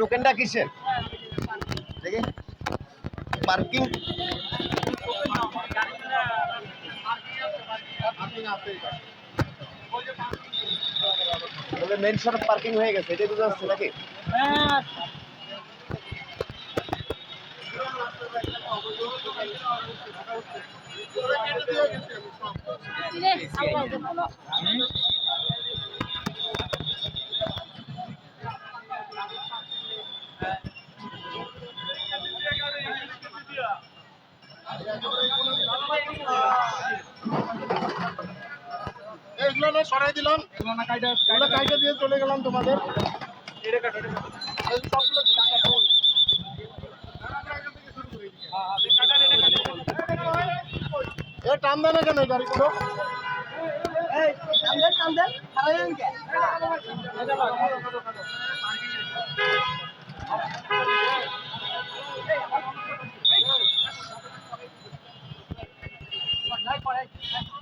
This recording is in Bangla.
টোকেনটা কিসের? পার্কিং? মেন সড়ক পার্কিং হয়ে গেছে এটাই বুঝতে পারছি নাকি? এগুলো না সরাই দিলাম। এগুলো দিয়ে চলে গেলাম তোমাদের। এই সবগুলো দিলাম। এ টান দেয় না কেন এই গাড়িগুলো